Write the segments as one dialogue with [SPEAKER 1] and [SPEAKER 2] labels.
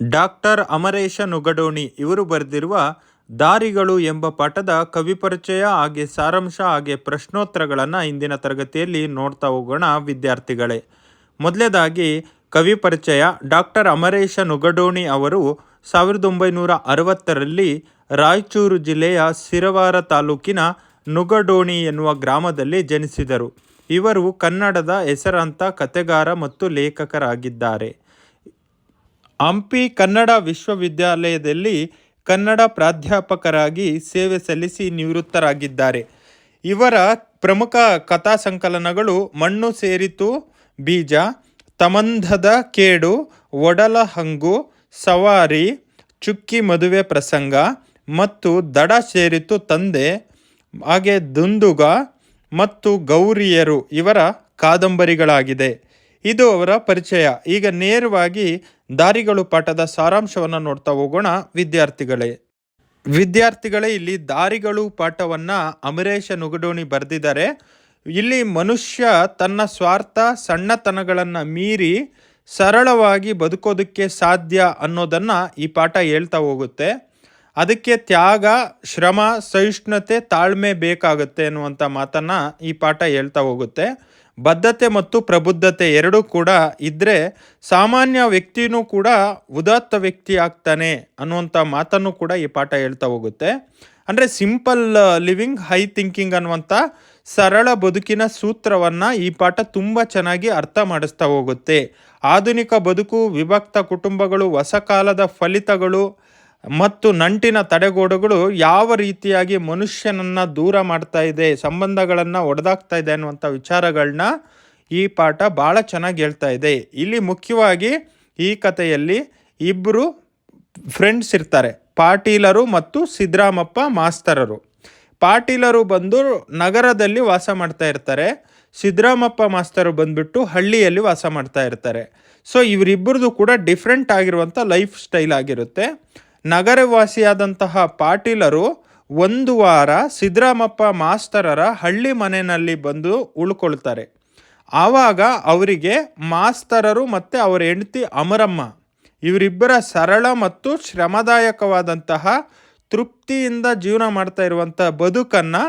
[SPEAKER 1] Doctor Amaresha Nugadoni ಇವರು ಬರೆದಿರುವ ದಾರಿಗಳು ಎಂಬ ಪಾಠದ ಕವಿಪರಿಚಯ ಹಾಗೆ ಸಾರಾಂಶ ಹಾಗೆ ಪ್ರಶ್ನೋತ್ತರಗಳನ್ನು ಇಂದಿನ ತರಗತಿಯಲ್ಲಿ ನೋಡ್ತಾ ಹೋಗೋಣ ವಿದ್ಯಾರ್ಥಿಗಳೇ. ಮೊದಲೇದಾಗಿ ಕವಿ ಪರಿಚಯ ಡಾಕ್ಟರ್ ಅಮರೇಶ ನುಗಡೋಣಿ ಅವರು ಸಾವಿರದ ಒಂಬೈನೂರ ಅರವತ್ತರಲ್ಲಿ ರಾಯಚೂರು ಜಿಲ್ಲೆಯ ಸಿರವಾರ ತಾಲೂಕಿನ ನುಗಡೋಣಿ ಎನ್ನುವ ಗ್ರಾಮದಲ್ಲಿ ಜನಿಸಿದರು. ಇವರು ಕನ್ನಡದ ಹೆಸರಾಂತ ಕತೆಗಾರ ಮತ್ತು ಲೇಖಕರಾಗಿದ್ದಾರೆ. ಹಂಪಿ ಕನ್ನಡ ವಿಶ್ವವಿದ್ಯಾಲಯದಲ್ಲಿ ಕನ್ನಡ ಪ್ರಾಧ್ಯಾಪಕರಾಗಿ ಸೇವೆ ಸಲ್ಲಿಸಿ ನಿವೃತ್ತರಾಗಿದ್ದಾರೆ. ಇವರ ಪ್ರಮುಖ ಕಥಾ ಸಂಕಲನಗಳು ಮಣ್ಣು ಸೇರಿತು, ಬೀಜ, ತಮಂಧದ ಕೇಡು, ಒಡಲ ಹಂಗು, ಸವಾರಿ, ಚುಕ್ಕಿ ಮದುವೆ ಪ್ರಸಂಗ ಮತ್ತು ದಡ ಸೇರಿತು ತಂದೆ, ಹಾಗೆ ದುಂದುಗ ಮತ್ತು ಗೌರಿಯರು ಇವರ ಕಾದಂಬರಿಗಳಾಗಿದೆ. ಇದು ಅವರ ಪರಿಚಯ. ಈಗ ನೇರವಾಗಿ ದಾರಿಗಳು ಪಾಠದ ಸಾರಾಂಶವನ್ನು ನೋಡ್ತಾ ಹೋಗೋಣ, ವಿದ್ಯಾರ್ಥಿಗಳೇ. ವಿದ್ಯಾರ್ಥಿಗಳೇ, ಇಲ್ಲಿ ದಾರಿಗಳು ಪಾಠವನ್ನು ಅಮರೇಶ ನುಗಡೋಣಿ ಬರೆದಿದ್ದಾರೆ. ಇಲ್ಲಿ ಮನುಷ್ಯ ತನ್ನ ಸ್ವಾರ್ಥ, ಸಣ್ಣತನಗಳನ್ನು ಮೀರಿ ಸರಳವಾಗಿ ಬದುಕೋದಕ್ಕೆ ಸಾಧ್ಯ ಅನ್ನೋದನ್ನು ಈ ಪಾಠ ಹೇಳ್ತಾ ಹೋಗುತ್ತೆ. ಅದಕ್ಕೆ ತ್ಯಾಗ, ಶ್ರಮ, ಸಹಿಷ್ಣುತೆ, ತಾಳ್ಮೆ ಬೇಕಾಗುತ್ತೆ ಅನ್ನುವಂಥ ಮಾತನ್ನು ಈ ಪಾಠ ಹೇಳ್ತಾ ಹೋಗುತ್ತೆ. ಬದ್ಧತೆ ಮತ್ತು ಪ್ರಬುದ್ಧತೆ ಎರಡೂ ಕೂಡ ಇದ್ದರೆ ಸಾಮಾನ್ಯ ವ್ಯಕ್ತಿಯೂ ಕೂಡ ಉದಾತ್ತ ವ್ಯಕ್ತಿ ಆಗ್ತಾನೆ ಅನ್ನುವಂಥ ಮಾತನ್ನು ಕೂಡ ಈ ಪಾಠ ಹೇಳ್ತಾ ಹೋಗುತ್ತೆ. ಅಂದರೆ ಸಿಂಪಲ್ ಲಿವಿಂಗ್ ಹೈ ಥಿಂಕಿಂಗ್ ಅನ್ನುವಂಥ ಸರಳ ಬದುಕಿನ ಸೂತ್ರವನ್ನು ಈ ಪಾಠ ತುಂಬ ಚೆನ್ನಾಗಿ ಅರ್ಥ ಮಾಡಿಸ್ತಾ ಹೋಗುತ್ತೆ. ಆಧುನಿಕ ಬದುಕು, ವಿಭಕ್ತ ಕುಟುಂಬಗಳು, ಹೊಸ ಕಾಲದ ಫಲಿತಗಳು ಮತ್ತು ನಂಟಿನ ತಡೆಗೋಡುಗಳು ಯಾವ ರೀತಿಯಾಗಿ ಮನುಷ್ಯನನ್ನು ದೂರ ಮಾಡ್ತಾ ಇದೆ, ಸಂಬಂಧಗಳನ್ನು ಒಡೆದಾಗ್ತಾ ಇದೆ ಅನ್ನುವಂಥ ವಿಚಾರಗಳನ್ನ ಈ ಪಾಠ ಭಾಳ ಚೆನ್ನಾಗಿ ಹೇಳ್ತಾ ಇದೆ. ಇಲ್ಲಿ ಮುಖ್ಯವಾಗಿ ಈ ಕಥೆಯಲ್ಲಿ ಇಬ್ಬರು ಫ್ರೆಂಡ್ಸ್ ಇರ್ತಾರೆ, ಪಾಟೀಲರು ಮತ್ತು ಸಿದ್ದರಾಮಪ್ಪ ಮಾಸ್ತರರು. ಪಾಟೀಲರು ಬಂದು ನಗರದಲ್ಲಿ ವಾಸ ಮಾಡ್ತಾ ಇರ್ತಾರೆ, ಸಿದ್ದರಾಮಪ್ಪ ಮಾಸ್ತರು ಬಂದ್ಬಿಟ್ಟು ಹಳ್ಳಿಯಲ್ಲಿ ವಾಸ ಮಾಡ್ತಾ ಇರ್ತಾರೆ. ಸೊ ಇವರಿಬ್ಬರದು ಕೂಡ ಡಿಫ್ರೆಂಟ್ ಆಗಿರುವಂಥ ಲೈಫ್ ಸ್ಟೈಲ್ ಆಗಿರುತ್ತೆ. ನಗರವಾಸಿಯಾದಂತಹ ಪಾಟೀಲರು ಒಂದು ವಾರ ಸಿದ್ದರಾಮಪ್ಪ ಮಾಸ್ತರರ ಹಳ್ಳಿ ಮನೆಯಲ್ಲಿ ಬಂದು ಉಳ್ಕೊಳ್ತಾರೆ. ಆವಾಗ ಅವರಿಗೆ ಮಾಸ್ತರರು ಮತ್ತು ಅವರ ಹೆಂಡತಿ ಅಮರಮ್ಮ, ಇವರಿಬ್ಬರ ಸರಳ ಮತ್ತು ಶ್ರಮದಾಯಕವಾದಂತಹ ತೃಪ್ತಿಯಿಂದ ಜೀವನ ಮಾಡ್ತಾ ಇರುವಂಥ ಬದುಕನ್ನು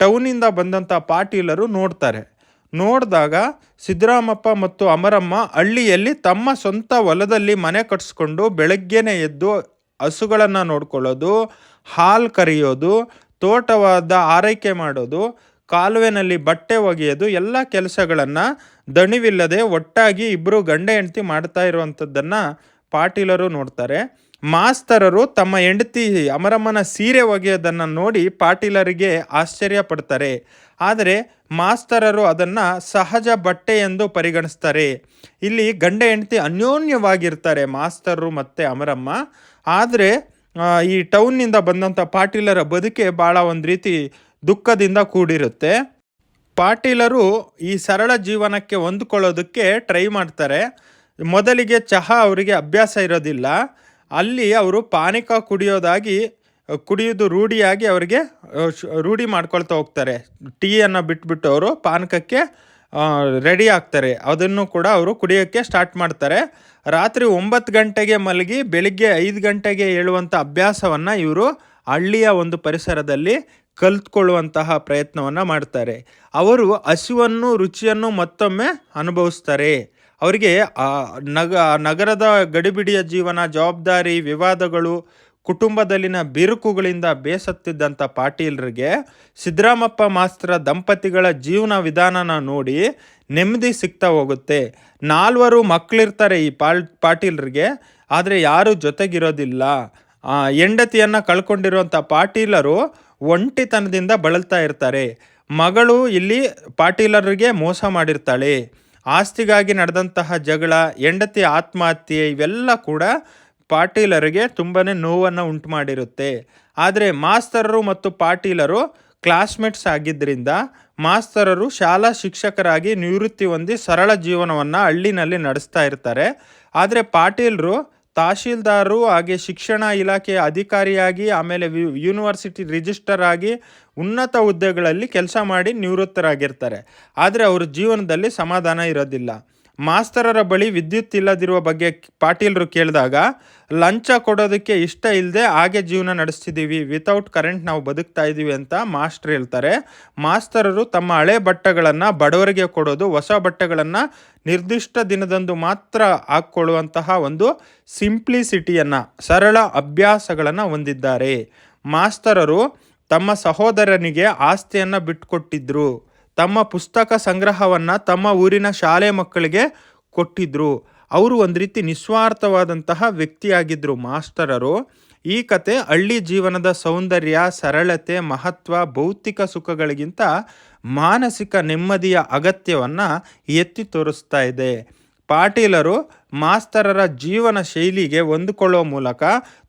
[SPEAKER 1] ಟೌನಿಂದ ಬಂದಂಥ ಪಾಟೀಲರು ನೋಡ್ತಾರೆ. ನೋಡಿದಾಗ ಸಿದ್ದರಾಮಪ್ಪ ಮತ್ತು ಅಮರಮ್ಮ ಹಳ್ಳಿಯಲ್ಲಿ ತಮ್ಮ ಸ್ವಂತ ಹೊಲದಲ್ಲಿ ಮನೆ ಕಟ್ಸ್ಕೊಂಡು ಬೆಳಗ್ಗೆನೇ ಎದ್ದು ಹಸುಗಳನ್ನು ನೋಡ್ಕೊಳ್ಳೋದು, ಹಾಲು ಕರೆಯೋದು, ತೋಟವಾದ ಆರೈಕೆ ಮಾಡೋದು, ಕಾಲುವೆನಲ್ಲಿ ಬಟ್ಟೆ ಒಗೆಯೋದು, ಎಲ್ಲ ಕೆಲಸಗಳನ್ನು ದಣಿವಿಲ್ಲದೆ ಒಟ್ಟಾಗಿ ಇಬ್ಬರು ಗಂಡ ಹೆಂಡತಿ ಮಾಡ್ತಾ ಇರುವಂಥದ್ದನ್ನು ಪಾಟೀಲರು ನೋಡ್ತಾರೆ. ಮಾಸ್ತರರು ತಮ್ಮ ಹೆಂಡತಿ ಅಮರಮ್ಮನ ಸೀರೆ ಒಗೆಯೋದನ್ನು ನೋಡಿ ಪಾಟೀಲರಿಗೆ ಆಶ್ಚರ್ಯ ಪಡ್ತಾರೆ. ಆದರೆ ಮಾಸ್ತರರು ಅದನ್ನು ಸಹಜ ಬಟ್ಟೆ ಎಂದು ಪರಿಗಣಿಸ್ತಾರೆ. ಇಲ್ಲಿ ಗಂಡ ಹೆಂಡತಿ ಅನ್ಯೋನ್ಯವಾಗಿರ್ತಾರೆ ಮಾಸ್ತರರು ಮತ್ತು ಅಮರಮ್ಮ. ಆದರೆ ಈ ಟೌನ್ನಿಂದ ಬಂದಂಥ ಪಾಟೀಲರ ಬದುಕೆ ಭಾಳ ಒಂದು ರೀತಿ ದುಃಖದಿಂದ ಕೂಡಿರುತ್ತೆ. ಪಾಟೀಲರು ಈ ಸರಳ ಜೀವನಕ್ಕೆ ಹೊಂದ್ಕೊಳ್ಳೋದಕ್ಕೆ ಟ್ರೈ ಮಾಡ್ತಾರೆ. ಮೊದಲಿಗೆ ಚಹಾ ಅವರಿಗೆ ಅಭ್ಯಾಸ ಇರೋದಿಲ್ಲ. ಅಲ್ಲಿ ಅವರು ಪಾನಕ ಕುಡಿಯೋದಾಗಿ, ಕುಡಿಯೋದು ರೂಢಿಯಾಗಿ ಅವರಿಗೆ ರೂಢಿ ಮಾಡ್ಕೊಳ್ತಾ ಹೋಗ್ತಾರೆ. ಟೀಯನ್ನು ಬಿಟ್ಬಿಟ್ಟು ಅವರು ಪಾನಕಕ್ಕೆ ರೆಡಿ ಆಗ್ತಾರೆ. ಅದನ್ನು ಕೂಡ ಅವರು ಕುಡಿಯೋಕ್ಕೆ ಸ್ಟಾರ್ಟ್ ಮಾಡ್ತಾರೆ. ರಾತ್ರಿ ಒಂಬತ್ತು ಗಂಟೆಗೆ ಮಲಗಿ ಬೆಳಿಗ್ಗೆ ಐದು ಗಂಟೆಗೆ ಏಳುವಂಥ ಅಭ್ಯಾಸವನ್ನು ಇವರು ಹಳ್ಳಿಯ ಒಂದು ಪರಿಸರದಲ್ಲಿ ಕಲ್ತ್ಕೊಳ್ಳುವಂತಹ ಪ್ರಯತ್ನವನ್ನು ಮಾಡ್ತಾರೆ. ಅವರು ಹಸಿವನ್ನು, ರುಚಿಯನ್ನು ಮತ್ತೊಮ್ಮೆ ಅನುಭವಿಸ್ತಾರೆ. ಅವರಿಗೆ ನಗ ನಗರದ ಗಡಿಬಿಡಿಯ ಜೀವನ, ಜವಾಬ್ದಾರಿ, ವಿವಾದಗಳು ಕುಟುಂಬದಲ್ಲಿನ ಬಿರುಕುಗಳಿಂದ ಬೇಸತ್ತಿದ್ದಂಥ ಪಾಟೀಲ್ರಿಗೆ ಸಿದ್ದರಾಮಪ್ಪ ಮಾಸ್ತರ ದಂಪತಿಗಳ ಜೀವನ ವಿಧಾನನ ನೋಡಿ ನೆಮ್ಮದಿ ಸಿಗ್ತಾ ಹೋಗುತ್ತೆ. ನಾಲ್ವರು ಮಕ್ಕಳಿರ್ತಾರೆ ಈ ಪಾಲ್, ಪಾಟೀಲ್ರಿಗೆ, ಆದರೆ ಯಾರೂ ಜೊತೆಗಿರೋದಿಲ್ಲ. ಹೆಂಡತಿಯನ್ನು ಕಳ್ಕೊಂಡಿರುವಂಥ ಪಾಟೀಲರು ಒಂಟಿತನದಿಂದ ಬಳಲ್ತಾ ಇರ್ತಾರೆ. ಮಗಳು ಇಲ್ಲಿ ಪಾಟೀಲರಿಗೆ ಮೋಸ ಮಾಡಿರ್ತಾಳೆ. ಆಸ್ತಿಗಾಗಿ ನಡೆದಂತಹ ಜಗಳ, ಹೆಂಡತಿ ಆತ್ಮಹತ್ಯೆ, ಇವೆಲ್ಲ ಕೂಡ ಪಾಟೀಲರಿಗೆ ತುಂಬಾ ನೋವನ್ನು ಉಂಟು ಮಾಡಿರುತ್ತೆ ಆದರೆ ಮಾಸ್ತರರು ಮತ್ತು ಪಾಟೀಲರು ಕ್ಲಾಸ್ಮೇಟ್ಸ್ ಆಗಿದ್ದರಿಂದ ಮಾಸ್ತರರು ಶಾಲಾ ಶಿಕ್ಷಕರಾಗಿ ನಿವೃತ್ತಿ ಹೊಂದಿ ಸರಳ ಜೀವನವನ್ನು ಹಳ್ಳಿನಲ್ಲಿ ನಡೆಸ್ತಾ ಇರ್ತಾರೆ. ಆದರೆ ಪಾಟೀಲರು ತಹಶೀಲ್ದಾರರು ಹಾಗೆ ಶಿಕ್ಷಣ ಇಲಾಖೆಯ ಅಧಿಕಾರಿಯಾಗಿ ಆಮೇಲೆ ಯೂನಿವರ್ಸಿಟಿ ರಿಜಿಸ್ಟರ್ ಆಗಿ ಉನ್ನತ ಹುದ್ದೆಗಳಲ್ಲಿ ಕೆಲಸ ಮಾಡಿ ನಿವೃತ್ತರಾಗಿರ್ತಾರೆ. ಆದರೆ ಅವರ ಜೀವನದಲ್ಲಿ ಸಮಾಧಾನ ಇರೋದಿಲ್ಲ. ಮಾಸ್ತರರ ಬಳಿ ವಿದ್ಯುತ್ ಇಲ್ಲದಿರುವ ಬಗ್ಗೆ ಪಾಟೀಲ್ರು ಕೇಳಿದಾಗ, ಲಂಚ ಕೊಡೋದಕ್ಕೆ ಇಷ್ಟ ಇಲ್ಲದೆ ಹಾಗೆ ಜೀವನ ನಡೆಸ್ತಿದ್ದೀವಿ ವಿತೌಟ್ ಕರೆಂಟ್ ನಾವು ಬದುಕ್ತಾ ಇದ್ದೀವಿ ಅಂತ ಮಾಸ್ಟರ್ ಹೇಳ್ತಾರೆ. ಮಾಸ್ತರರು ತಮ್ಮ ಹಳೆ ಬಟ್ಟೆಗಳನ್ನು ಬಡವರಿಗೆ ಕೊಡೋದು, ಹೊಸ ಬಟ್ಟೆಗಳನ್ನು ನಿರ್ದಿಷ್ಟ ದಿನದಂದು ಮಾತ್ರ ಹಾಕ್ಕೊಳ್ಳುವಂತಹ ಒಂದು ಸಿಂಪ್ಲಿಸಿಟಿಯನ್ನು ಸರಳ ಅಭ್ಯಾಸಗಳನ್ನು ಹೊಂದಿದ್ದಾರೆ. ಮಾಸ್ತರರು ತಮ್ಮ ಸಹೋದರನಿಗೆ ಆಸ್ತಿಯನ್ನು ಬಿಟ್ಟುಕೊಟ್ಟಿದ್ರು ತಮ್ಮ ಪುಸ್ತಕ ಸಂಗ್ರಹವನ್ನು ತಮ್ಮ ಊರಿನ ಶಾಲೆ ಮಕ್ಕಳಿಗೆ ಕೊಟ್ಟಿದ್ರು. ಅವರು ಒಂದು ರೀತಿ ನಿಸ್ವಾರ್ಥವಾದಂತಹ ವ್ಯಕ್ತಿಯಾಗಿದ್ದರು ಮಾಸ್ಟರರು ಈ ಕತೆ ಹಳ್ಳಿ ಜೀವನದ ಸೌಂದರ್ಯ, ಸರಳತೆ, ಮಹತ್ವ, ಭೌತಿಕ ಸುಖಗಳಿಗಿಂತ ಮಾನಸಿಕ ನೆಮ್ಮದಿಯ ಅಗತ್ಯವನ್ನು ಎತ್ತಿ ತೋರಿಸ್ತಾ ಇದೆ. ಪಾಟೀಲರು ಮಾಸ್ತರರ ಜೀವನ ಶೈಲಿಗೆ ಹೊಂದಿಕೊಳ್ಳುವ ಮೂಲಕ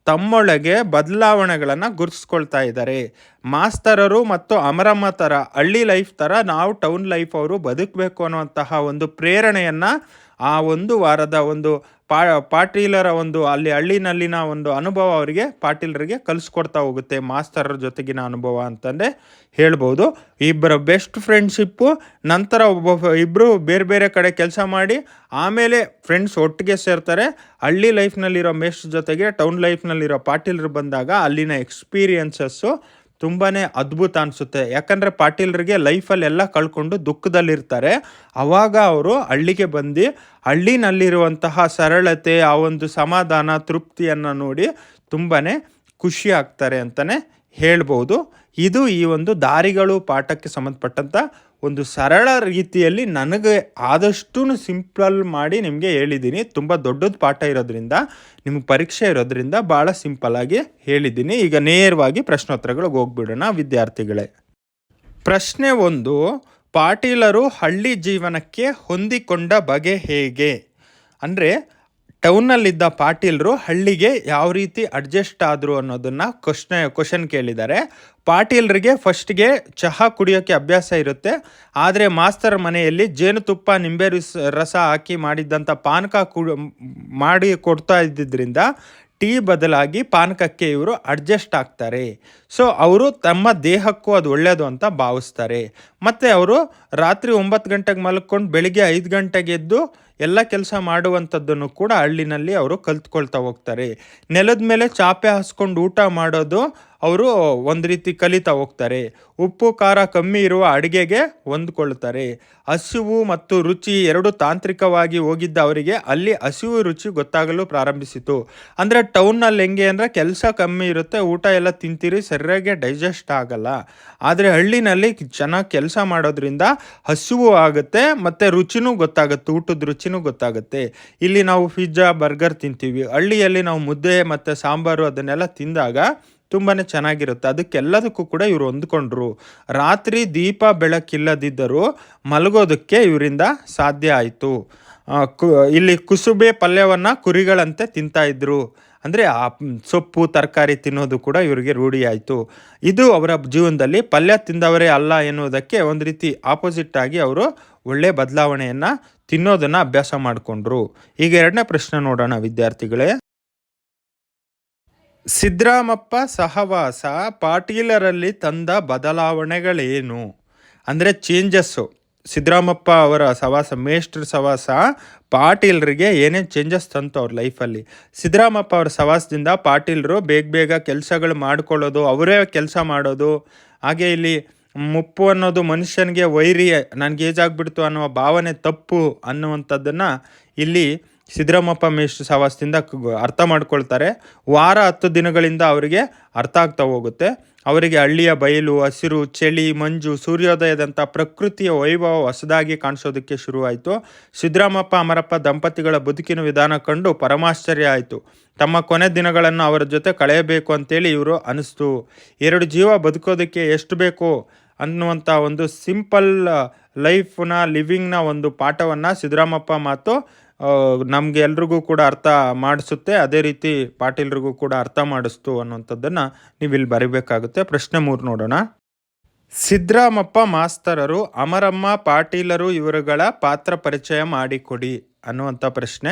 [SPEAKER 1] ತಮ್ಮೊಳಗೆ ಬದಲಾವಣೆಗಳನ್ನು ಗುರುತಿಸ್ಕೊಳ್ತಾ ಇದ್ದಾರೆ. ಮಾಸ್ತರರು ಮತ್ತು ಅಮರಮ್ಮ ಥರ ಹಳ್ಳಿ ಲೈಫ್ ಥರ ನಾವು ಟೌನ್ ಲೈಫ್ ಅವರು ಬದುಕಬೇಕು ಅನ್ನುವಂತಹ ಒಂದು ಪ್ರೇರಣೆಯನ್ನು ಆ ಒಂದು ವಾರದ ಒಂದು ಪಾ, ಪಾಟೀಲರ ಒಂದು ಅಲ್ಲಿ ಹಳ್ಳಿನಲ್ಲಿನ ಒಂದು ಅನುಭವ ಅವರಿಗೆ ಪಾಟೀಲರಿಗೆ ಕಲಿಸ್ಕೊಡ್ತಾ ಹೋಗುತ್ತೆ ಮಾಸ್ತರರ ಜೊತೆಗಿನ ಅನುಭವ ಅಂತಂದೇ ಹೇಳ್ಬೋದು. ಇಬ್ಬರ ಬೆಸ್ಟ್ ಫ್ರೆಂಡ್ಶಿಪ್ಪು ನಂತರ ಒಬ್ಬ ಇಬ್ಬರು ಬೇರೆ ಬೇರೆ ಕಡೆ ಕೆಲಸ ಮಾಡಿ, ಆಮೇಲೆ ಫ್ರೆಂಡ್ಸ್ ಒಟ್ಟಿಗೆ ಸೇರ್ತಾರೆ. ಹಳ್ಳಿ ಲೈಫ್ನಲ್ಲಿರೋ ಮೇಸ್ಟ್ ಜೊತೆಗೆ ಟೌನ್ ಲೈಫ್ನಲ್ಲಿರೋ ಪಾಟೀಲರು ಬಂದಾಗ ಅಲ್ಲಿನ ಎಕ್ಸ್ಪೀರಿಯನ್ಸಸ್ಸು ತುಂಬಾ ಅದ್ಭುತ ಅನಿಸುತ್ತೆ. ಯಾಕಂದರೆ ಪಾಟೀಲರಿಗೆ ಲೈಫಲ್ಲೆಲ್ಲ ಕಳ್ಕೊಂಡು ದುಃಖದಲ್ಲಿರ್ತಾರೆ. ಆವಾಗ ಅವರು ಹಳ್ಳಿಗೆ ಬಂದು ಹಳ್ಳಿನಲ್ಲಿರುವಂತಹ ಸರಳತೆ, ಆ ಒಂದು ಸಮಾಧಾನ, ತೃಪ್ತಿಯನ್ನು ನೋಡಿ ತುಂಬಾ ಖುಷಿ ಆಗ್ತಾರೆ ಅಂತಲೇ ಹೇಳ್ಬೋದು. ಇದು ಈ ಒಂದು ದಾರಿಗಳು ಪಾಠಕ್ಕೆ ಸಂಬಂಧಪಟ್ಟಂಥ ಒಂದು ಸರಳ ರೀತಿಯಲ್ಲಿ ನನಗೆ ಆದಷ್ಟು ಸಿಂಪಲ್ ಮಾಡಿ ನಿಮಗೆ ಹೇಳಿದ್ದೀನಿ. ತುಂಬ ದೊಡ್ಡದು ಪಾಠ ಇರೋದ್ರಿಂದ, ನಿಮ್ಗೆ ಪರೀಕ್ಷೆ ಇರೋದ್ರಿಂದ ಭಾಳ ಸಿಂಪಲ್ಲಾಗಿ ಹೇಳಿದ್ದೀನಿ. ಈಗ ನೇರವಾಗಿ ಪ್ರಶ್ನೋತ್ತರಗಳಿಗೆ ಹೋಗ್ಬಿಡೋಣ ವಿದ್ಯಾರ್ಥಿಗಳೇ. ಪ್ರಶ್ನೆ ಒಂದು, ಪಾಟೀಲರು ಹಳ್ಳಿ ಜೀವನಕ್ಕೆ ಹೊಂದಿಕೊಂಡ ಬಗೆ ಹೇಗೆ? ಅಂದರೆ ಟೌನ್ನಲ್ಲಿದ್ದ ಪಾಟೀಲ್ರು ಹಳ್ಳಿಗೆ ಯಾವ ರೀತಿ ಅಡ್ಜಸ್ಟ್ ಆದರು ಅನ್ನೋದನ್ನು ಕ್ವಶ್ನ ಕ್ವಶನ್ ಕೇಳಿದ್ದಾರೆ. ಪಾಟೀಲ್ರಿಗೆ ಫಸ್ಟ್ಗೆ ಚಹಾ ಕುಡಿಯೋಕ್ಕೆ ಅಭ್ಯಾಸ ಇರುತ್ತೆ. ಆದರೆ ಮಾಸ್ತರ್ ಮನೆಯಲ್ಲಿ ಜೇನುತುಪ್ಪ, ನಿಂಬೆ ರಸ ಹಾಕಿ ಮಾಡಿದ್ದಂಥ ಪಾನಕ ಕು ಮಾಡಿ ಕೊಡ್ತಾ ಇದ್ದಿದ್ದರಿಂದ ಟೀ ಬದಲಾಗಿ ಪಾನಕಕ್ಕೆ ಇವರು ಅಡ್ಜಸ್ಟ್ ಆಗ್ತಾರೆ. ಸೊ ಅವರು ತಮ್ಮ ದೇಹಕ್ಕೂ ಅದು ಒಳ್ಳೆಯದು ಅಂತ ಭಾವಿಸ್ತಾರೆ. ಮತ್ತು ಅವರು ರಾತ್ರಿ ಒಂಬತ್ತು ಗಂಟೆಗೆ ಮಲ್ಕೊಂಡು ಬೆಳಿಗ್ಗೆ ಐದು ಗಂಟೆಗೆ ಎದ್ದು ಎಲ್ಲ ಕೆಲಸ ಮಾಡುವಂಥದ್ದನ್ನು ಕೂಡ ಹಳ್ಳಿನಲ್ಲಿ ಅವರು ಕಲ್ತ್ಕೊಳ್ತಾ ಹೋಗ್ತಾರೆ. ನೆಲದ ಮೇಲೆ ಚಾಪೆ ಹಾಸ್ಕೊಂಡು ಊಟ ಮಾಡೋದು ಅವರು ಒಂದು ರೀತಿ ಕಲಿತಾ ಹೋಗ್ತಾರೆ. ಉಪ್ಪು, ಖಾರ ಕಮ್ಮಿ ಇರುವ ಅಡುಗೆಗೆ ಹೊಂದ್ಕೊಳ್ತಾರೆ. ಹಸಿವು ಮತ್ತು ರುಚಿ ಎರಡು ತಾಂತ್ರಿಕವಾಗಿ ಹೋಗಿದ್ದ ಅವರಿಗೆ ಅಲ್ಲಿ ಹಸಿವು ರುಚಿ ಗೊತ್ತಾಗಲು ಪ್ರಾರಂಭಿಸಿತು. ಅಂದರೆ ಟೌನ್ನಲ್ಲಿ ಹೆಂಗೆ ಅಂದರೆ ಕೆಲಸ ಕಮ್ಮಿ ಇರುತ್ತೆ, ಊಟ ಎಲ್ಲ ತಿಂತೀರಿ, ಸರಿಯಾಗಿ ಡೈಜೆಸ್ಟ್ ಆಗಲ್ಲ. ಆದರೆ ಹಳ್ಳಿನಲ್ಲಿ ಚೆನ್ನಾಗಿ ಕೆಲಸ ಮಾಡೋದ್ರಿಂದ ಹಸಿವು ಆಗುತ್ತೆ, ಮತ್ತು ರುಚಿನೂ ಗೊತ್ತಾಗುತ್ತೆ, ಊಟದ ರುಚಿನೂ ಗೊತ್ತಾಗುತ್ತೆ. ಇಲ್ಲಿ ನಾವು ಪಿಜ್ಜಾ ಬರ್ಗರ್ ತಿಂತೀವಿ. ಹಳ್ಳಿಯಲ್ಲಿ ನಾವು ಮುದ್ದೆ ಮತ್ತು ಸಾಂಬಾರು ಅದನ್ನೆಲ್ಲ ತಿಂದಾಗ ತುಂಬಾ ಚೆನ್ನಾಗಿರುತ್ತೆ. ಅದಕ್ಕೆಲ್ಲದಕ್ಕೂ ಕೂಡ ಇವರು ಹೊಂದ್ಕೊಂಡ್ರು. ರಾತ್ರಿ ದೀಪ ಬೆಳಕಿಲ್ಲದಿದ್ದರೂ ಮಲಗೋದಕ್ಕೆ ಇವರಿಂದ ಸಾಧ್ಯ ಆಯಿತು. ಇಲ್ಲಿ ಕುಸುಬೆ ಪಲ್ಯವನ್ನು ಕುರಿಗಳಂತೆ ತಿಂತಾಯಿದ್ರು ಅಂದರೆ ಆ ಸೊಪ್ಪು, ತರಕಾರಿ ತಿನ್ನೋದು ಕೂಡ ಇವರಿಗೆ ರೂಢಿಯಾಯಿತು ಇದು ಅವರ ಜೀವನದಲ್ಲಿ ಪಲ್ಯ ತಿಂದವರೇ ಅಲ್ಲ ಎನ್ನುವುದಕ್ಕೆ ಒಂದು ರೀತಿ ಆಪೋಸಿಟ್ ಆಗಿ ಅವರು ಒಳ್ಳೆ ಬದಲಾವಣೆಯನ್ನು ತಿನ್ನೋದನ್ನು ಅಭ್ಯಾಸ ಮಾಡಿಕೊಂಡ್ರು. ಈಗ ಎರಡನೇ ಪ್ರಶ್ನೆ ನೋಡೋಣ ವಿದ್ಯಾರ್ಥಿಗಳೇ. ಸಿದ್ದರಾಮಪ್ಪ ಸಹವಾಸ ಪಾಟೀಲರಲ್ಲಿ ತಂದ ಬದಲಾವಣೆಗಳೇನು? ಅಂದರೆ ಚೇಂಜಸ್ಸು ಸಿದ್ದರಾಮಪ್ಪ ಅವರ ಸವಾಸ ಮೇಷ್ಟ್ರ ಸವಾಸ ಪಾಟೀಲರಿಗೆ ಏನೇನು ಚೇಂಜಸ್ ತಂತು ಅವ್ರ ಲೈಫಲ್ಲಿ ಸಿದ್ದರಾಮಪ್ಪ ಅವರ ಸವಾಸದಿಂದ ಪಾಟೀಲರು ಬೇಗ ಬೇಗ ಕೆಲಸಗಳು ಮಾಡ್ಕೊಳ್ಳೋದು, ಅವರೇ ಕೆಲಸ ಮಾಡೋದು. ಹಾಗೆ ಇಲ್ಲಿ ಮುಪ್ಪು ಅನ್ನೋದು ಮನುಷ್ಯನಿಗೆ ವೈರಿ ನನಗೆ ಏಜಾಗ್ಬಿಡ್ತು ಆಗಿಬಿಡ್ತು ಅನ್ನೋ ಭಾವನೆ ತಪ್ಪು ಅನ್ನುವಂಥದ್ದನ್ನು ಇಲ್ಲಿ ಸಿದ್ದರಾಮಪ್ಪ ಮೇಷ್ಟ್ರ ಸಹವಾಸದಿಂದ ಅರ್ಥ ಮಾಡ್ಕೊಳ್ತಾರೆ. ವಾರ ಹತ್ತು ದಿನಗಳಿಂದ ಅವರಿಗೆ ಅರ್ಥ ಆಗ್ತಾ ಹೋಗುತ್ತೆ. ಅವರಿಗೆ ಹಳ್ಳಿಯ ಬಯಲು, ಹಸಿರು, ಚಳಿ, ಮಂಜು, ಸೂರ್ಯೋದಯದಂಥ ಪ್ರಕೃತಿಯ ವೈಭವ ಹೊಸದಾಗಿ ಕಾಣಿಸೋದಕ್ಕೆ ಶುರುವಾಯಿತು. ಸಿದ್ದರಾಮಪ್ಪ, ಅಮರಪ್ಪ ದಂಪತಿಗಳ ಬದುಕಿನ ವಿಧಾನ ಕಂಡು ಪರಮಾಶ್ಚರ್ಯ ಆಯಿತು. ತಮ್ಮ ಕೊನೆ ದಿನಗಳನ್ನು ಅವರ ಜೊತೆ ಕಳೆಯಬೇಕು ಅಂತೇಳಿ ಇವರು ಅನಿಸ್ತು. ಎರಡು ಜೀವ ಬದುಕೋದಕ್ಕೆ ಎಷ್ಟು ಬೇಕು ಅನ್ನುವಂಥ ಒಂದು ಸಿಂಪಲ್ ಲೈಫ್ನ, ಲಿವಿಂಗ್ನ ಒಂದು ಪಾಠವನ್ನು ಸಿದ್ದರಾಮಪ್ಪ ಮಾತು ನಮಗೆ ಎಲ್ರಿಗೂ ಕೂಡ ಅರ್ಥ ಮಾಡಿಸುತ್ತೆ. ಅದೇ ರೀತಿ ಪಾಟೀಲ್ರಿಗೂ ಕೂಡ ಅರ್ಥ ಮಾಡಿಸ್ತು ಅನ್ನುವಂಥದ್ದನ್ನು ನೀವು ಇಲ್ಲಿ ಬರಿಬೇಕಾಗುತ್ತೆ. ಪ್ರಶ್ನೆ ಮೂರು ನೋಡೋಣ. ಸಿದ್ದರಾಮಪ್ಪ ಮಾಸ್ತರರು, ಅಮರಮ್ಮ ಪಾಟೀಲರು ಇವರುಗಳ ಪಾತ್ರ ಪರಿಚಯ ಮಾಡಿಕೊಡಿ ಅನ್ನುವಂಥ ಪ್ರಶ್ನೆ.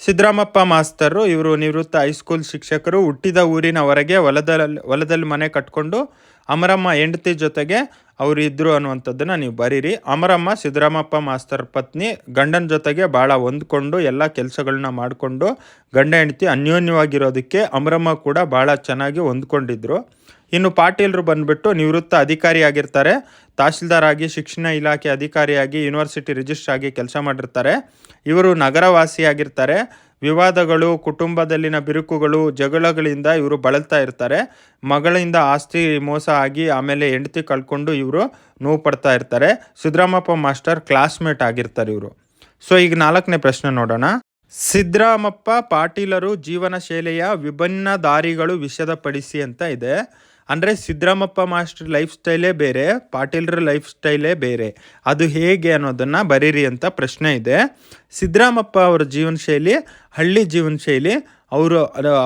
[SPEAKER 1] ಸಿದ್ದರಾಮಪ್ಪ ಮಾಸ್ತರು ಇವರು ನಿವೃತ್ತ ಹೈಸ್ಕೂಲ್ ಶಿಕ್ಷಕರು ಹುಟ್ಟಿದ ಊರಿನ ಹೊರಗೆ ಹೊಲದಲ್ಲಿ ಹೊಲದಲ್ಲಿ ಮನೆ ಕಟ್ಕೊಂಡು ಅಮರಮ್ಮ ಹೆಂಡತಿ ಜೊತೆಗೆ ಅವರು ಇದ್ರು ಅನ್ನುವಂಥದ್ದನ್ನ ನೀವು ಬರೀರಿ. ಅಮರಮ್ಮ, ಸಿದ್ದರಾಮಪ್ಪ ಮಾಸ್ತರ್ ಪತ್ನಿ, ಗಂಡನ ಜೊತೆಗೆ ಭಾಳ ಹೊಂದ್ಕೊಂಡು ಎಲ್ಲ ಕೆಲಸಗಳನ್ನ ಮಾಡಿಕೊಂಡು ಗಂಡ ಹೆಂಡತಿ ಅನ್ಯೋನ್ಯವಾಗಿರೋದಕ್ಕೆ ಅಮರಮ್ಮ ಕೂಡ ಭಾಳ ಚೆನ್ನಾಗಿ ಹೊಂದ್ಕೊಂಡಿದ್ರು. ಇನ್ನು ಪಾಟೀಲರು ಬಂದ್ಬಿಟ್ಟು ನಿವೃತ್ತ ಅಧಿಕಾರಿಯಾಗಿರ್ತಾರೆ ತಹಶೀಲ್ದಾರ್ ಆಗಿ ಶಿಕ್ಷಣ ಇಲಾಖೆ ಅಧಿಕಾರಿಯಾಗಿ, ಯೂನಿವರ್ಸಿಟಿ ರಿಜಿಸ್ಟ್ರ್ ಆಗಿ ಕೆಲಸ ಮಾಡಿರ್ತಾರೆ. ಇವರು ನಗರವಾಸಿಯಾಗಿರ್ತಾರೆ ವಿವಾದಗಳು, ಕುಟುಂಬದಲ್ಲಿನ ಬಿರುಕುಗಳು, ಜಗಳಗಳಿಂದ ಇವರು ಬಳಲ್ತಾ ಇರ್ತಾರೆ. ಮಗಳಿಂದ ಆಸ್ತಿ ಮೋಸ ಆಗಿ ಆಮೇಲೆ ಹೆಂಡತಿ ಕಳ್ಕೊಂಡು ಇವರು ನೋವು ಪಡ್ತಾ ಇರ್ತಾರೆ. ಸಿದ್ದರಾಮಪ್ಪ ಮಾಸ್ಟರ್ ಕ್ಲಾಸ್ಮೇಟ್ ಆಗಿರ್ತಾರೆ ಇವರು. ಸೊ, ಈಗ ನಾಲ್ಕನೇ ಪ್ರಶ್ನೆ ನೋಡೋಣ. ಸಿದ್ದರಾಮಪ್ಪ ಪಾಟೀಲರು ಜೀವನ ಶೈಲಿಯ ವಿಭಿನ್ನ ದಾರಿಗಳು ವಿಷದಪಡಿಸಿ ಅಂತ ಇದೆ. ಅಂದರೆ ಸಿದ್ದರಾಮಪ್ಪ ಮಾಸ್ಟರ್ ಲೈಫ್ ಸ್ಟೈಲೇ ಬೇರೆ, ಪಾಟೀಲ್ರ ಲೈಫ್ ಸ್ಟೈಲೇ ಬೇರೆ. ಅದು ಹೇಗೆ ಅನ್ನೋದನ್ನು ಬರೀರಿ ಅಂತ ಪ್ರಶ್ನೆ ಇದೆ. ಸಿದ್ದರಾಮಪ್ಪ ಅವರ ಜೀವನ ಶೈಲಿ, ಹಳ್ಳಿ ಜೀವನ ಶೈಲಿ, ಅವರು,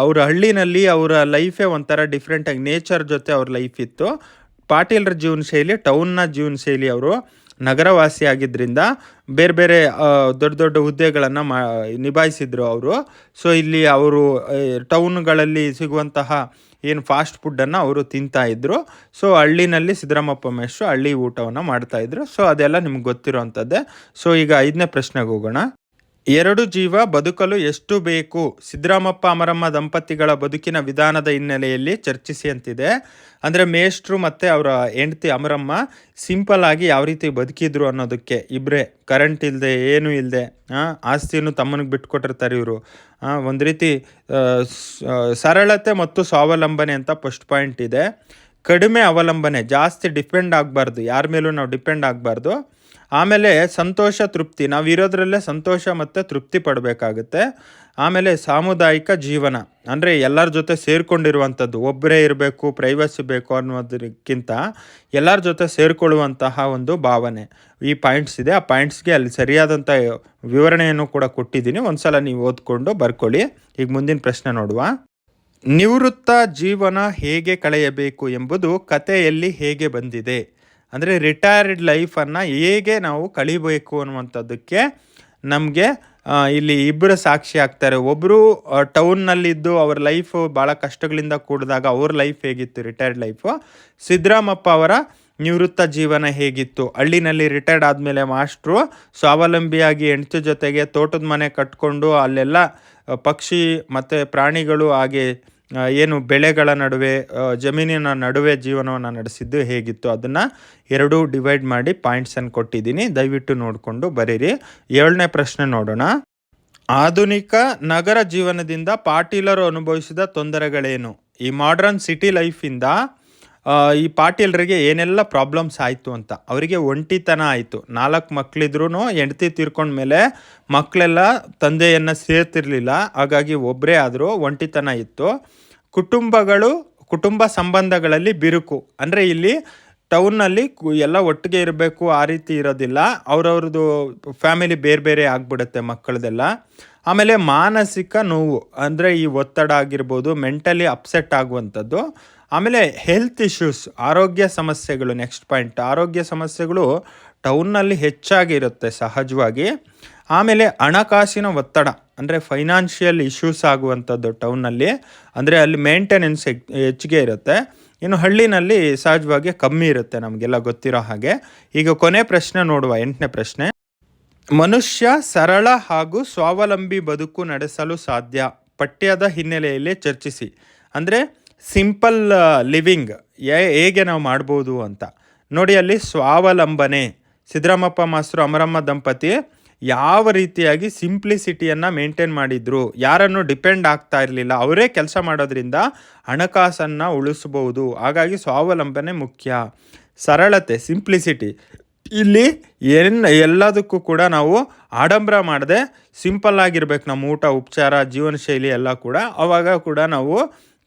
[SPEAKER 1] ಅವರ ಹಳ್ಳಿನಲ್ಲಿ ಅವರ ಲೈಫೇ ಒಂಥರ ಡಿಫ್ರೆಂಟಾಗಿ ನೇಚರ್ ಜೊತೆ ಅವ್ರ ಲೈಫ್ ಇತ್ತು. ಪಾಟೀಲ್ರ ಜೀವನ ಶೈಲಿ ಟೌನ್ನ ಜೀವನ ಶೈಲಿ ಅವರು ನಗರವಾಸಿ ಆಗಿದ್ದರಿಂದ ಬೇರೆ ಬೇರೆ ದೊಡ್ಡ ದೊಡ್ಡ ಹುದ್ದೆಗಳನ್ನು ಮಾ, ನಿಭಾಯಿಸಿದ್ರು ಅವರು. ಸೊ ಇಲ್ಲಿ ಅವರು ಟೌನ್ಗಳಲ್ಲಿ ಸಿಗುವಂತಹ ಏನು ಫಾಸ್ಟ್ ಫುಡ್ಡನ್ನು ಅವರು ತಿಂತಾ ಇದ್ರು. ಸೊ ಹಳ್ಳಿನಲ್ಲಿ ಸಿದ್ದರಾಮಪ್ಪ ಮೇಷ್ಟ್ರು ಹಳ್ಳಿ ಊಟವನ್ನು ಮಾಡ್ತಾಯಿದ್ರು ಸೊ ಅದೆಲ್ಲ ನಿಮ್ಗೆ ಗೊತ್ತಿರೋವಂಥದ್ದೇ ಸೊ ಈಗ ಐದನೇ ಪ್ರಶ್ನೆಗೆ ಹೋಗೋಣ. ಎರಡು ಜೀವ ಬದುಕಲು ಎಷ್ಟು ಬೇಕು? ಸಿದ್ದರಾಮಪ್ಪ ಅಮರಮ್ಮ ದಂಪತಿಗಳ ಬದುಕಿನ ವಿಧಾನದ ಹಿನ್ನೆಲೆಯಲ್ಲಿ ಚರ್ಚಿಸಿ ಅಂತಿದೆ ಅಂದರೆ ಮೇಷ್ಟ್ರು ಮತ್ತು ಅವರ ಹೆಂಡತಿ ಅಮರಮ್ಮ ಸಿಂಪಲ್ ಆಗಿ ಯಾವ ರೀತಿ ಬದುಕಿದ್ರು ಅನ್ನೋದಕ್ಕೆ ಇಬ್ಬರೇ ಕರೆಂಟ್ ಇಲ್ಲದೆ ಏನೂ ಇಲ್ಲದೆ ಆಸ್ತಿಯನ್ನು ತಮ್ಮನಿಗೆ ಬಿಟ್ಕೊಟ್ಟಿರ್ತಾರೆ ಇವರು. ಒಂದು ರೀತಿ ಸರಳತೆ ಮತ್ತು ಸ್ವಾವಲಂಬನೆ ಅಂತ ಫಸ್ಟ್ ಪಾಯಿಂಟ್ ಇದೆ. ಕಡಿಮೆ ಅವಲಂಬನೆ, ಜಾಸ್ತಿ ಡಿಪೆಂಡ್ ಆಗಬಾರ್ದು, ಯಾರ ಮೇಲೂ ನಾವು ಡಿಪೆಂಡ್ ಆಗಬಾರ್ದು. ಆಮೇಲೆ ಸಂತೋಷ ತೃಪ್ತಿ, ನಾವು ಇರೋದ್ರಲ್ಲೇ ಸಂತೋಷ ಮತ್ತು ತೃಪ್ತಿ ಪಡಬೇಕಾಗುತ್ತೆ. ಆಮೇಲೆ ಸಾಮುದಾಯಿಕ ಜೀವನ, ಅಂದರೆ ಎಲ್ಲರ ಜೊತೆ ಸೇರಿಕೊಂಡಿರುವಂಥದ್ದು ಒಬ್ಬರೇ ಇರಬೇಕು ಪ್ರೈವಸಿ ಬೇಕು ಅನ್ನೋದಕ್ಕಿಂತ ಎಲ್ಲರ ಜೊತೆ ಸೇರಿಕೊಳ್ಳುವಂತಹ ಒಂದು ಭಾವನೆ. ಈ ಪಾಯಿಂಟ್ಸ್ ಇದೆ, ಆ ಪಾಯಿಂಟ್ಸ್ಗೆ ಅಲ್ಲಿ ಸರಿಯಾದಂಥ ವಿವರಣೆಯನ್ನು ಕೂಡ ಕೊಟ್ಟಿದ್ದೀನಿ. ಒಂದ್ಸಲ ನೀವು ಓದ್ಕೊಂಡು ಬರ್ಕೊಳ್ಳಿ. ಈಗ ಮುಂದಿನ ಪ್ರಶ್ನೆ ನೋಡುವ. ನಿವೃತ್ತ ಜೀವನ ಹೇಗೆ ಕಳೆಯಬೇಕು ಎಂಬುದು ಕಥೆಯಲ್ಲಿ ಹೇಗೆ ಬಂದಿದೆ? ಅಂದರೆ ರಿಟೈರ್ಡ್ ಲೈಫನ್ನು ಹೇಗೆ ನಾವು ಕಳಿಬೇಕು ಅನ್ನುವಂಥದ್ದಕ್ಕೆ ನಮಗೆ ಇಲ್ಲಿ ಇಬ್ಬರು ಸಾಕ್ಷಿ ಆಗ್ತಾರೆ. ಒಬ್ಬರು ಟೌನ್ನಲ್ಲಿದ್ದು ಅವ್ರ ಲೈಫು ಭಾಳ ಕಷ್ಟಗಳಿಂದ ಕೂಡಿದಾಗ ಅವ್ರ ಲೈಫ್ ಹೇಗಿತ್ತು ರಿಟೈರ್ಡ್ ಲೈಫು ಸಿದ್ದರಾಮಪ್ಪ ಅವರ ನಿವೃತ್ತ ಜೀವನ ಹೇಗಿತ್ತು? ಹಳ್ಳಿನಲ್ಲಿ ರಿಟೈರ್ಡ್ ಆದಮೇಲೆ ಮಾಸ್ಟ್ರು ಸ್ವಾವಲಂಬಿಯಾಗಿ ಹೆಂಡತಿ ಜೊತೆಗೆ ತೋಟದ ಮನೆ ಕಟ್ಕೊಂಡು ಅಲ್ಲೆಲ್ಲ ಪಕ್ಷಿ ಮತ್ತು ಪ್ರಾಣಿಗಳು ಹಾಗೆ ಏನು ಬೆಳೆಗಳ ನಡುವೆ ಜಮೀನಿನ ನಡುವೆ ಜೀವನವನ್ನು ನಡೆಸಿದ್ದು ಹೇಗಿತ್ತು ಅದನ್ನು ಎರಡೂ ಡಿವೈಡ್ ಮಾಡಿ ಪಾಯಿಂಟ್ಸನ್ನು ಕೊಟ್ಟಿದ್ದೀನಿ. ದಯವಿಟ್ಟು ನೋಡಿಕೊಂಡು ಬರೀರಿ. ಏಳನೇ ಪ್ರಶ್ನೆ ನೋಡೋಣ. ಆಧುನಿಕ ನಗರ ಜೀವನದಿಂದ ಪಾಟೀಲರು ಅನುಭವಿಸಿದ ತೊಂದರೆಗಳೇನು? ಈ ಮಾಡ್ರನ್ ಸಿಟಿ ಲೈಫಿಂದ ಈ ಪಾಟೀಲ್ರಿಗೆ ಏನೆಲ್ಲ ಪ್ರಾಬ್ಲಮ್ಸ್ ಆಯಿತು ಅಂತ. ಅವರಿಗೆ ಒಂಟಿತನ ಆಯಿತು. ನಾಲ್ಕು ಮಕ್ಕಳಿದ್ರೂ ಹೆಂಡತಿ ತೀರ್ಕೊಂಡ್ಮೇಲೆ ಮಕ್ಕಳೆಲ್ಲ ತಂದೆಯನ್ನು ಸೇರ್ತಿರ್ಲಿಲ್ಲ. ಹಾಗಾಗಿ ಒಬ್ಬರೇ ಆದರೂ ಒಂಟಿತನ ಇತ್ತು. ಕುಟುಂಬಗಳು, ಕುಟುಂಬ ಸಂಬಂಧಗಳಲ್ಲಿ ಬಿರುಕು. ಅಂದರೆ ಇಲ್ಲಿ ಟೌನ್ನಲ್ಲಿ ಎಲ್ಲ ಒಟ್ಟಿಗೆ ಇರಬೇಕು, ಆ ರೀತಿ ಇರೋದಿಲ್ಲ. ಅವ್ರವ್ರದ್ದು ಫ್ಯಾಮಿಲಿ ಬೇರೆ ಬೇರೆ ಆಗಿಬಿಡುತ್ತೆ ಮಕ್ಕಳದೆಲ್ಲ. ಆಮೇಲೆ ಮಾನಸಿಕ ನೋವು. ಅಂದರೆ ಈ ಒತ್ತಡ ಆಗಿರ್ಬೋದು, ಮೆಂಟಲಿ ಅಪ್ಸೆಟ್ ಆಗುವಂಥದ್ದು. ಆಮೇಲೆ ಹೆಲ್ತ್ ಇಶ್ಯೂಸ್ ಆರೋಗ್ಯ ಸಮಸ್ಯೆಗಳು ನೆಕ್ಸ್ಟ್ ಪಾಯಿಂಟ್ ಆರೋಗ್ಯ ಸಮಸ್ಯೆಗಳು ಟೌನ್ನಲ್ಲಿ ಹೆಚ್ಚಾಗಿರುತ್ತೆ ಸಹಜವಾಗಿ. ಆಮೇಲೆ ಹಣಕಾಸಿನ ಒತ್ತಡ, ಅಂದರೆ ಫೈನಾನ್ಷಿಯಲ್ ಇಶ್ಯೂಸ್ ಆಗುವಂಥದ್ದು ಟೌನ್ನಲ್ಲಿ, ಅಂದರೆ ಅಲ್ಲಿ ಮೇಂಟೆನೆನ್ಸ್ ಹೆಚ್ಚಿಗೆ ಇರುತ್ತೆ. ಇನ್ನು ಹಳ್ಳಿನಲ್ಲಿ ಸಹಜವಾಗಿ ಕಮ್ಮಿ ಇರುತ್ತೆ ನಮಗೆಲ್ಲ ಗೊತ್ತಿರೋ ಹಾಗೆ. ಈಗ ಕೊನೆ ಪ್ರಶ್ನೆ ನೋಡುವ, ಎಂಟನೇ ಪ್ರಶ್ನೆ. ಮನುಷ್ಯ ಸರಳ ಹಾಗೂ ಸ್ವಾವಲಂಬಿ ಬದುಕು ನಡೆಸಲು ಸಾಧ್ಯ? ಪಠ್ಯದ ಹಿನ್ನೆಲೆಯಲ್ಲಿ ಚರ್ಚಿಸಿ. ಅಂದರೆ ಸಿಂಪಲ್ ಲಿವಿಂಗ್ ಹೇಗೆ ನಾವು ಮಾಡ್ಬೋದು ಅಂತ. ನೋಡಿ ಅಲ್ಲಿ ಸ್ವಾವಲಂಬನೆ, ಸಿದ್ದರಾಮಪ್ಪ ಮಾಸ್ತರು ಅಮರಮ್ಮ ದಂಪತಿ ಯಾವ ರೀತಿಯಾಗಿ ಸಿಂಪ್ಲಿಸಿಟಿಯನ್ನು ಮೇಂಟೈನ್ ಮಾಡಿದ್ರು, ಯಾರನ್ನು ಡಿಪೆಂಡ್ ಆಗ್ತಾ ಇರಲಿಲ್ಲ, ಅವರೇ ಕೆಲಸ ಮಾಡೋದ್ರಿಂದ ಹಣಕಾಸನ್ನು ಉಳಿಸ್ಬೋದು. ಹಾಗಾಗಿ ಸ್ವಾವಲಂಬನೆ ಮುಖ್ಯ. ಸರಳತೆ, ಸಿಂಪ್ಲಿಸಿಟಿ. ಇಲ್ಲಿ ಏನು ಎಲ್ಲದಕ್ಕೂ ಕೂಡ ನಾವು ಆಡಂಬರ ಮಾಡದೆ ಸಿಂಪಲ್ ಆಗಿರ್ಬೇಕು, ನಮ್ಮ ಊಟ, ಉಪಚಾರ ಜೀವನ ಶೈಲಿ ಎಲ್ಲ ಕೂಡ. ಅವಾಗ ಕೂಡ ನಾವು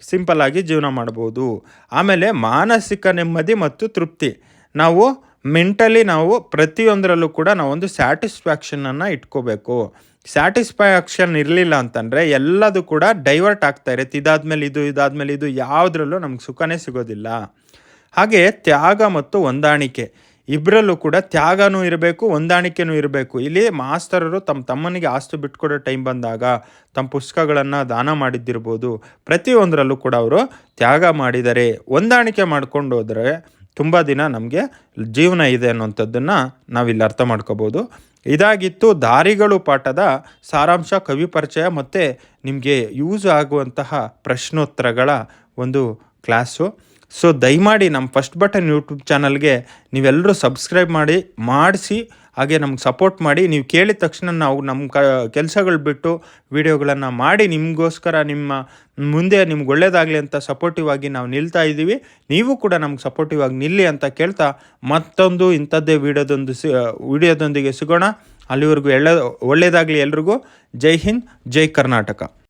[SPEAKER 1] ಸಿಂಪಲ್ ಆಗಿ ಜೀವನ ಮಾಡ್ಬೋದು. ಆಮೇಲೆ ಮಾನಸಿಕ ನೆಮ್ಮದಿ ಮತ್ತು ತೃಪ್ತಿ. ನಾವು ಮೆಂಟಲಿ ನಾವು ಪ್ರತಿಯೊಂದರಲ್ಲೂ ಕೂಡ ನಾವೊಂದು ಸ್ಯಾಟಿಸ್ಫ್ಯಾಕ್ಷನನ್ನು ಇಟ್ಕೋಬೇಕು. ಸ್ಯಾಟಿಸ್ಫ್ಯಾಕ್ಷನ್ ಇರಲಿಲ್ಲ ಅಂತಂದರೆ ಎಲ್ಲದು ಕೂಡ ಡೈವರ್ಟ್ ಆಗ್ತಾ ಇರುತ್ತೆ. ಇದಾದ್ಮೇಲೆ ಇದು, ಇದಾದಮೇಲೆ ಇದು ಯಾವುದ್ರಲ್ಲೂ ನಮ್ಗೆ ಸುಖನೇ ಸಿಗೋದಿಲ್ಲ. ಹಾಗೆ ತ್ಯಾಗ ಮತ್ತು ಹೊಂದಾಣಿಕೆ. ಇಬ್ಬರಲ್ಲೂ ಕೂಡ ತ್ಯಾಗನೂ ಇರಬೇಕು, ಹೊಂದಾಣಿಕೆನೂ ಇರಬೇಕು. ಇಲ್ಲಿ ಮಾಸ್ತರರು ತಮ್ಮ ತಮ್ಮನಿಗೆ ಆಸ್ತು ಬಿಟ್ಕೊಡೋ ಟೈಮ್ ಬಂದಾಗ ತಮ್ಮ ಪುಸ್ತಕಗಳನ್ನು ದಾನ ಮಾಡಿದ್ದಿರ್ಬೋದು. ಪ್ರತಿಯೊಂದರಲ್ಲೂ ಕೂಡ ಅವರು ತ್ಯಾಗ ಮಾಡಿದರೆ, ಹೊಂದಾಣಿಕೆ ಮಾಡ್ಕೊಂಡು ಹೋದರೆ ತುಂಬ ದಿನ ನಮಗೆ ಜೀವನ ಇದೆ ಅನ್ನೋಂಥದ್ದನ್ನು ನಾವಿಲ್ಲಿ ಅರ್ಥ ಮಾಡ್ಕೋಬೋದು. ಇದಾಗಿತ್ತು ದಾರಿಗಳು ಪಾಠದ ಸಾರಾಂಶ, ಕವಿ ಪರಿಚಯ ಮತ್ತು ನಿಮಗೆ ಯೂಸ್ ಆಗುವಂತಹ ಪ್ರಶ್ನೋತ್ತರಗಳ ಒಂದು ಕ್ಲಾಸು ಸೊ ದಯಮಾಡಿ ನಮ್ಮ ಫಸ್ಟ್ ಬಟನ್ ಯೂಟ್ಯೂಬ್ ಚಾನಲ್ಗೆ ನೀವೆಲ್ಲರೂ ಸಬ್ಸ್ಕ್ರೈಬ್ ಮಾಡಿ, ಮಾಡಿಸಿ, ಹಾಗೆ ನಮ್ಗೆ ಸಪೋರ್ಟ್ ಮಾಡಿ. ನೀವು ಕೇಳಿದ ತಕ್ಷಣ ನಾವು ನಮ್ಮ ಕ, ಕೆಲಸಗಳು ಬಿಟ್ಟು ವೀಡಿಯೋಗಳನ್ನು ಮಾಡಿ, ನಿಮಗೋಸ್ಕರ ನಿಮ್ಮ ಮುಂದೆ ನಿಮ್ಗೆ ಒಳ್ಳೇದಾಗಲಿ ಅಂತ ಸಪೋರ್ಟಿವ್ ಆಗಿ ನಾವು ನಿಲ್ತಾ ಇದ್ದೀವಿ. ನೀವು ಕೂಡ ನಮ್ಗೆ ಸಪೋರ್ಟಿವ್ ಆಗಿ ನಿಲ್ಲಿ ಅಂತ ಕೇಳ್ತಾ ಮತ್ತೊಂದು ಇಂಥದ್ದೇ ವಿಡಿಯೋದೊಂದು ಸಿ ವಿಡಿಯೋದೊಂದಿಗೆ ಸಿಗೋಣ. ಅಲ್ಲಿವರೆಗೂ ಎಲ್ಲ ಒಳ್ಳೆಯದಾಗಲಿ ಎಲ್ರಿಗೂ. ಜೈ ಹಿಂದ್, ಜೈ ಕರ್ನಾಟಕ.